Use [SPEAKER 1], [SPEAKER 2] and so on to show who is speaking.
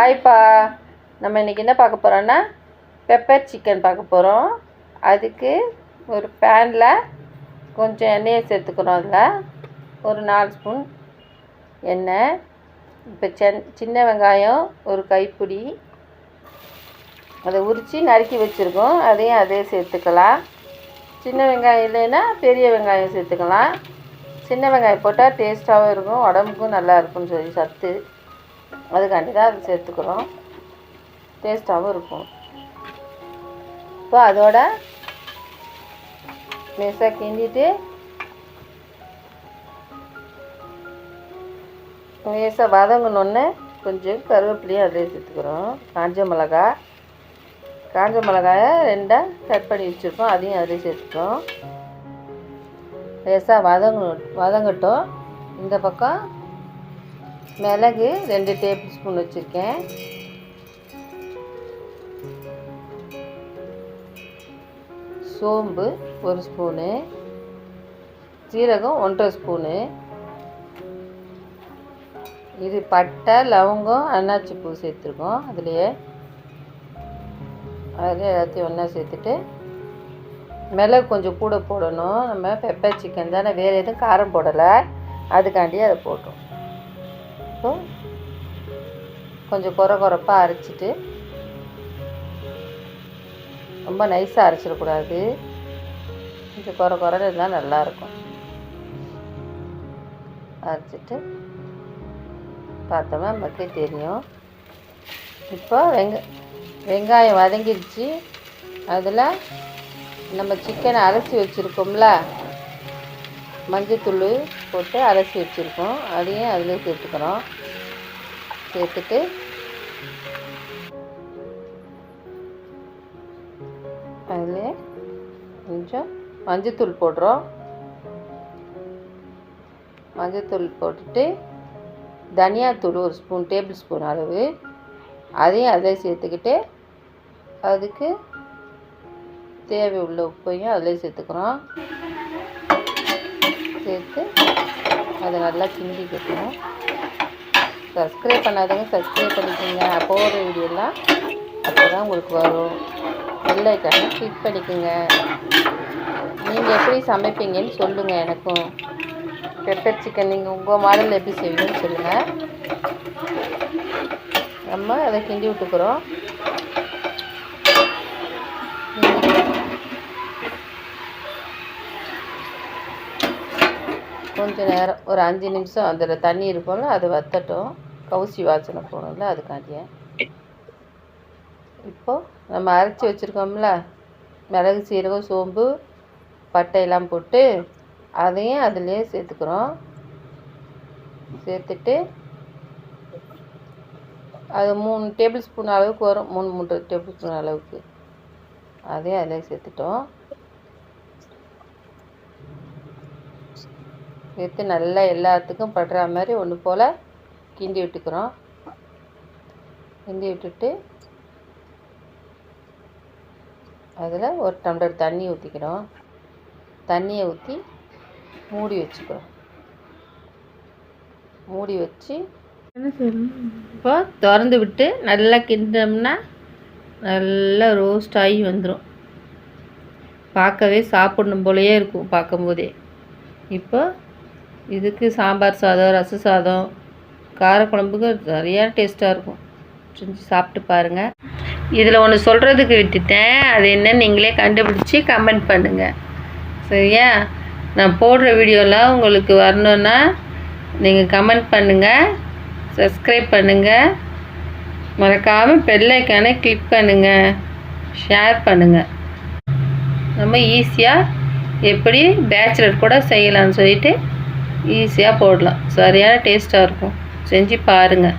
[SPEAKER 1] ஆய்ப்பா நம்ம இன்றைக்கி என்ன பார்க்க போகிறோன்னா பெப்பர் சிக்கன் பார்க்க போகிறோம் அதுக்கு ஒரு பேனில் கொஞ்சம் எண்ணெயை சேர்த்துக்கிறோம் அதில். ஒரு நாலு ஸ்பூன் எண்ணெய். இப்போ சென் சின்ன வெங்காயம் ஒரு கைப்பிடி. அதை உரித்து நறுக்கி வச்சுருக்கோம். அதையும் அதே சேர்த்துக்கலாம். சின்ன வெங்காயம் இல்லைன்னா பெரிய வெங்காயம் சேர்த்துக்கலாம். சின்ன வெங்காயம் போட்டால் டேஸ்ட்டாகவும் இருக்கும் உடம்புக்கும் நல்லா இருக்கும்னு சொல்லி சத்து. அதுக்காண்டி தான் அதை சேர்த்துக்கிறோம். டேஸ்ட்டாகவும் இருக்கும். இப்போ அதோட லேசாக கிண்டிட்டு லேசாக வதங்கினோடனே கொஞ்சம் கருவேப்பிலையும் அதிலே சேர்த்துக்கிறோம். காஞ்ச மிளகா. காஞ்ச மிளகாயை ரெண்டாக கட் பண்ணி வச்சுருக்கோம். அதையும் அதிலே சேர்த்துக்கிறோம். லேசாக வதங்க வதங்கட்டும். இந்த பக்கம் மிளகு ரெண்டு டேபிள் ஸ்பூன் வச்சுருக்கேன். சோம்பு ஒரு ஸ்பூனு. சீரகம் ஒன்றரை ஸ்பூனு. இது பட்டை லவங்கம் அன்னாச்சி பூ சேர்த்துருக்கோம். அதுலேயே அதில் எல்லாத்தையும் ஒன்றா சேர்த்துட்டு மிளகு கொஞ்சம் கூட போடணும். நம்ம பெப்பர் சிக்கன் தானே வேறு எதுவும் காரம் போடலை. அதுக்காண்டி அதை போட்டோம். இப்போ கொஞ்சம் குறை குறைப்பாக அரைச்சிட்டு ரொம்ப நைஸாக அரைச்சிடக்கூடாது. கொஞ்சம் குறை குறை இருந்தால் நல்லாயிருக்கும் அரைச்சிட்டு பார்த்தோம்னா நமக்கே தெரியும். இப்போ வெங்க வெங்காயம் வதங்கிடுச்சு அதில் நம்ம சிக்கனை அலசி வச்சுருக்கோம்ல மஞ்சத்தூள் போட்டு அரைச்சி வச்சுருக்கோம். அதையும் அதிலே சேர்த்துக்கிறோம். சேர்த்துட்டு அதில் கொஞ்சம் மஞ்சத்தூள் போடுறோம். மஞ்சத்தூள் போட்டுட்டு தனியாத்தூள் ஒரு ஸ்பூன் டேபிள் ஸ்பூன் அளவு. அதையும் அதில் சேர்த்துக்கிட்டு அதுக்கு தேவை உள்ள உப்பையும் அதில் சேர்த்துக்கிறோம். சேர்த்து அதை நல்லா கிண்டிக்கணும் சப்ஸ்கிரைப் பண்ணாதவங்க சப்ஸ்கிரைப் பண்ணிக்கோங்க. போகிற வீடியோலாம் அப்போ தான் உங்களுக்கு வரும். பெல்லைக்கான கிளிக் பண்ணிக்கோங்க. நீங்கள் எப்படி சமைப்பீங்கன்னு சொல்லுங்கள் எனக்கும். பெப்பர் சிக்கன் நீங்கள் உங்கள் மாடலில் எப்படி செய்வீங்கன்னு சொல்லுங்கள் நம்ம அதை கிண்டி விட்டுக்கிறோம். கொஞ்சம் நேரம் ஒரு அஞ்சு நிமிஷம் அதில் தண்ணி இருக்கும்ல அது வத்தட்டும். கவுசி வாசனை போகணும்ல அதுக்காண்டியே. இப்போது நம்ம அரைச்சி வச்சுருக்கோம்ல மிளகு சீரகம் சோம்பு பட்டையெல்லாம் போட்டு அதையும் அதுலேயே சேர்த்துக்கிறோம். சேர்த்துட்டு அது மூணு டேபிள் ஸ்பூன் அளவுக்கு வரும் மூணு மூன்று டேபிள் ஸ்பூன் அளவுக்கு. அதையும் அதிலே சேர்த்துட்டோம். சேர்த்து நல்லா எல்லாத்துக்கும் படுற மாதிரி ஒன்று போல் கிண்டி விட்டுக்கிறோம். கிண்டி விட்டுட்டு அதில் ஒரு டம்ளர் தண்ணி ஊற்றிக்கிறோம் தண்ணியை ஊற்றி மூடி வச்சுக்கிறோம். மூடி வச்சு இப்போ திறந்து விட்டு நல்லா கிண்டோம்னா நல்லா ரோஸ்ட் ஆகி வந்துடும் பார்க்கவே சாப்பிடணும் போலயே இருக்கும் பார்க்கும்போதே. இப்போ இதுக்கு சாம்பார் சாதம் ரச சாதம் காரக்குழம்புக்கு நிறையா டேஸ்ட்டாக இருக்கும். செஞ்சு சாப்பிட்டு பாருங்கள் இதில் ஒன்று சொல்கிறதுக்கு விட்டுட்டேன். அது என்னன்னு நீங்களே கண்டுபிடிச்சி கமெண்ட் பண்ணுங்கள் சரியா? நான் போடுற வீடியோலாம் உங்களுக்கு வரணுன்னா நீங்கள் கமெண்ட் பண்ணுங்கள் சப்ஸ்கிரைப் பண்ணுங்கள் மறக்காமல் பெல்லைக்கான கிளிக் பண்ணுங்கள் ஷேர் பண்ணுங்கள் நம்ம ஈஸியாக எப்படி பேச்சுலர் கூட செய்யலாம்னு சொல்லிட்டு ஈஸியாக போடலாம். சரியான டேஸ்ட்டாக இருக்கும். செஞ்சு பாருங்கள்